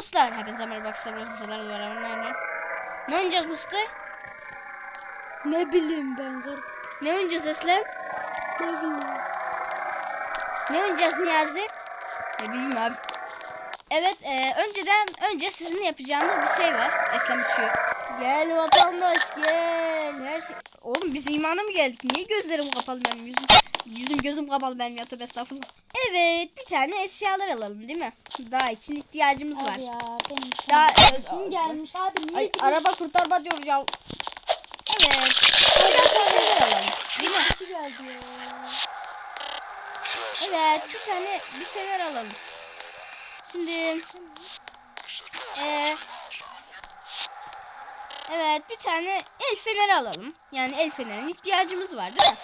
dostlar. Hepinize merhaba arkadaşlar. Ne oynayacağız Musti? Ne bileyim ben kardeş. Ne oynayacağız Eslem? Ne bileyim. Ne oynayacağız Niyazi? Ne bileyim abi. Evet e, önceden önce sizinle yapacağımız bir şey var. Eslem uçuyor. Gel vatandaş gel. Her şey... Oğlum biz imana mı geldik? Niye gözlerim kapalı benim yüzüm? Yüzüm gözüm kapalı benim ya tövbe estağfurullah. Evet bir tane eşyalar alalım değil mi? Daha için ihtiyacımız var. Abi ya benim Daha arkadaşım gelmiş abi niye Ay gidiyorsun? araba kurtarma diyor ya. Evet. Biraz bir şeyler alalım. Değil mi? Kişi geldi ya. Evet bir tane bir şeyler alalım. Şimdi eee Evet bir tane el feneri alalım. Yani el fenerine ihtiyacımız var değil mi?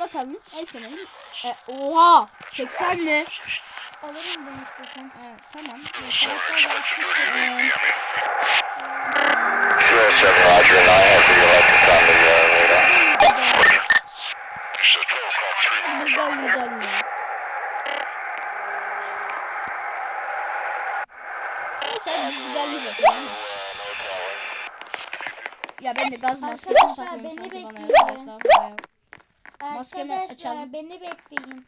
Bakalım el feneri. E, oha 80 ne? Alırım ben istesem. Evet, tamam. Hatta da 60 lira. Zero seven Roger, and I have the electric on the radar. Biz gidelim ya. Neyse biz gidelim zaten. Ya ben de gaz maskesi Arkadaşlar, takıyorum beni sanki Maskemi Arkadaşlar açalım. beni bekleyin.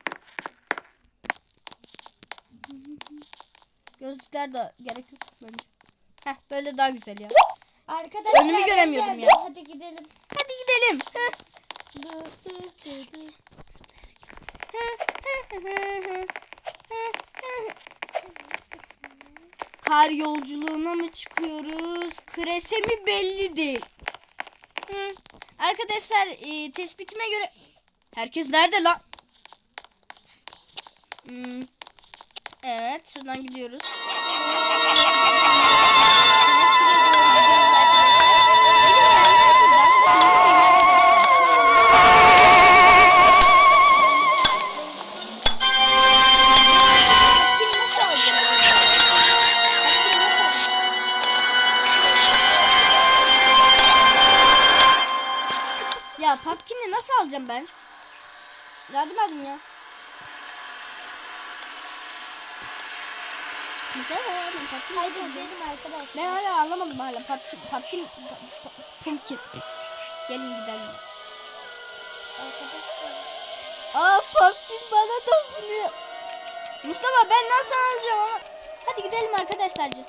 Gözlükler de gerek yok bence. Heh böyle daha güzel ya. Arkadaşlar Önümü ben göremiyordum geldim. ya. Hadi gidelim. Hadi gidelim. Heh. Dur dur dur dur. Kar yolculuğuna mı çıkıyoruz? Krese mi belli değil. Hı. Arkadaşlar e, tespitime göre herkes nerede lan? Hmm. Evet şuradan gidiyoruz. Yardım edin ya. Hadi nasıl alacağım? gidelim arkadaşlar. Ben hala anlamadım hala. Pu- pu- Pumpkin. Gelin gidelim. Arkadaşlar. Aa Pumpkin bana dokunuyor. Mustafa ben nasıl alacağım onu? Hadi gidelim arkadaşlarca.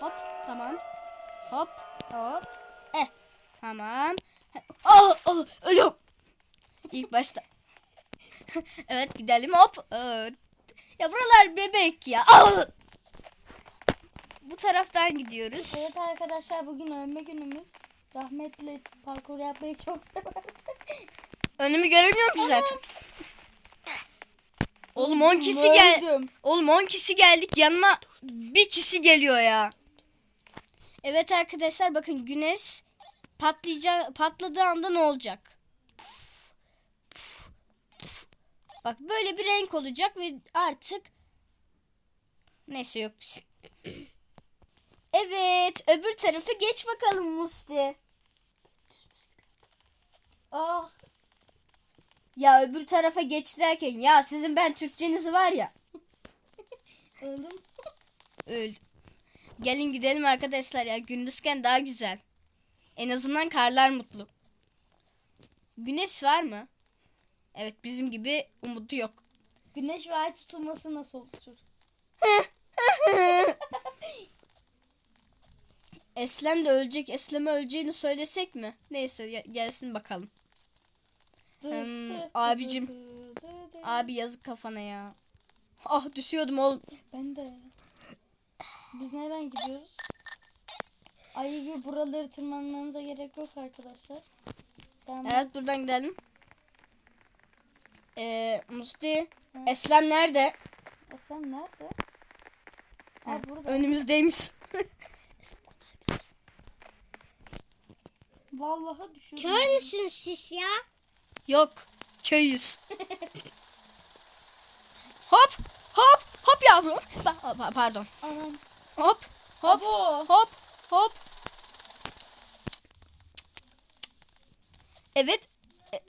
Hop tamam. Hop hop. Eh tamam. Ah, ah ölüyorum. İlk başta. evet gidelim hop. Evet. Ya buralar bebek ya. Bu taraftan gidiyoruz. Evet arkadaşlar bugün ölme günümüz. Rahmetli parkur yapmayı çok severdi. Önümü göremiyorum ki zaten. Oğlum 10 kişi gel. Oğlum 10 kişi geldik yanıma bir kişi geliyor ya. Evet arkadaşlar bakın güneş patlayacak patladığı anda ne olacak? Bak böyle bir renk olacak ve artık neyse yok bir şey. Evet öbür tarafa geç bakalım Musti. Ah Ya öbür tarafa geç derken ya sizin ben Türkçeniz var ya. öldüm. Öldü. Gelin gidelim arkadaşlar ya. Gündüzken daha güzel. En azından karlar mutlu. Güneş var mı? Evet bizim gibi umudu yok. Güneş ve ay tutulması nasıl oluşur? Eslem de ölecek. Eslem'e öleceğini söylesek mi? Neyse gelsin bakalım. Hmm, abicim. Abi yazık kafana ya. Ah düşüyordum oğlum. Ben de. Biz nereden gidiyoruz? Ay gibi buraları tırmanmanıza gerek yok arkadaşlar. Tamam. Evet buradan gidelim. Ee, Musti. Eslem nerede? Esem nerede? Ha, Ha, burada. Önümüzdeymiş. Eslem konuşabilirsin. Vallahi düşürdüm. Kör müsünüz siz ya? Yok. Köyüz. hop. Hop. Hop yavrum. Ba- pa- pardon. Anam. Hop. Hop. Abo. Hop. Hop. Evet. E,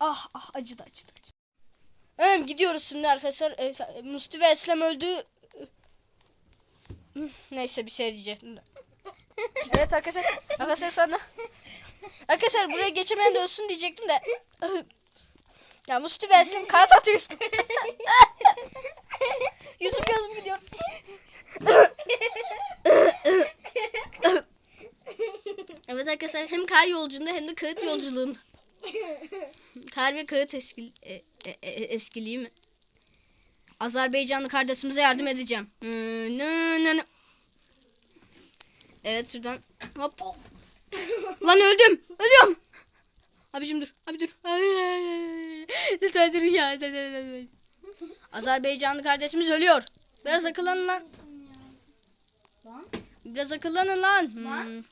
Ah ah acıdı acıdı acıdı. Evet, gidiyoruz şimdi arkadaşlar. E, Musti ve Eslem öldü. Neyse bir şey diyecektim. Evet arkadaşlar. Arkadaşlar sonra. Arkadaşlar buraya geçemeyen de ölsün diyecektim de. Ya Musti versin kağıt atıyorsun. Yüzüm gözüm gidiyor. evet arkadaşlar hem kar yolculuğunda hem de kağıt yolculuğunda. Kar ve kağıt eskil, e, e, e, eskiliği mi? Azerbaycanlı kardeşimize yardım edeceğim. Evet şuradan hop. Lan öldüm. Ölüyorum. Abicim dur. Abi dur. Lütfen dur ya. Azerbaycanlı kardeşimiz ölüyor. Biraz akıllanın lan. Lan. Biraz akıllanın lan. Lan.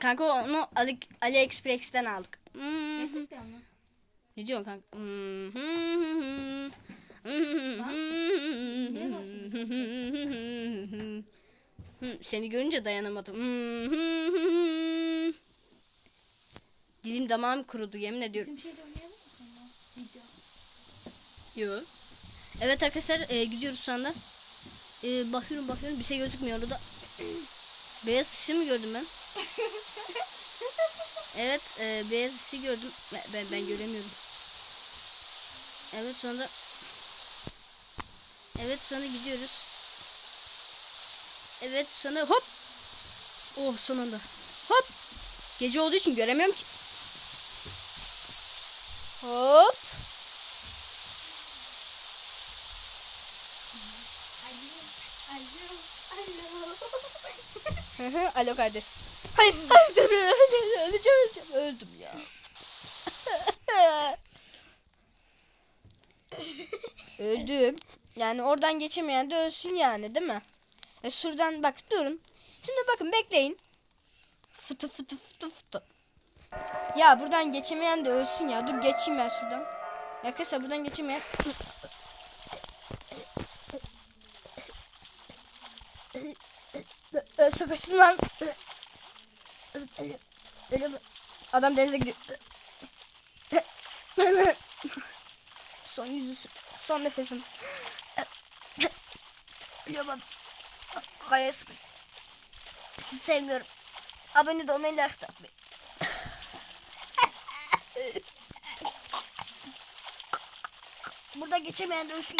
Kanka onu Ali, AliExpress'ten aldık. Gerçekten mi? Ne diyorsun kanka? Seni görünce dayanamadım. Dilim damağım kurudu yemin ediyorum. Bizim şeyde oynayalım mı sonra? Video. Yok. Evet arkadaşlar e, gidiyoruz şu anda. E, bakıyorum bakıyorum bir şey gözükmüyor orada. Beyaz sisi mi gördüm ben? evet e, beyaz sisi gördüm. Ben, ben, göremiyorum. Evet sonra Evet sonra gidiyoruz. Evet sonra hop. Oh sonunda. Hop. Gece olduğu için göremiyorum ki. Hop. Alo. Alo. Hı, Alo kardeşim. Hayır, hayır dur, öleceğim, öleceğim. Öldüm ya. Öldüm. Yani oradan geçemeyen de ölsün yani değil mi? E şuradan bak durun. Şimdi bakın bekleyin. Fıtı fıtı fıtı fıtı. Ya buradan geçemeyen de ölsün ya. Dur geçeyim ben şuradan. Arkadaşlar buradan geçemeyen. Ö, Sıkışsın lan. Ölüm. Ölüm. Adam denize gidiyor. Son yüzü, son nefesim. Ölüyorum abi. Kayaya sıkış. Sizi sevmiyorum. Abone de olmayı like de atmayın. Burada geçemeyen de ölsün.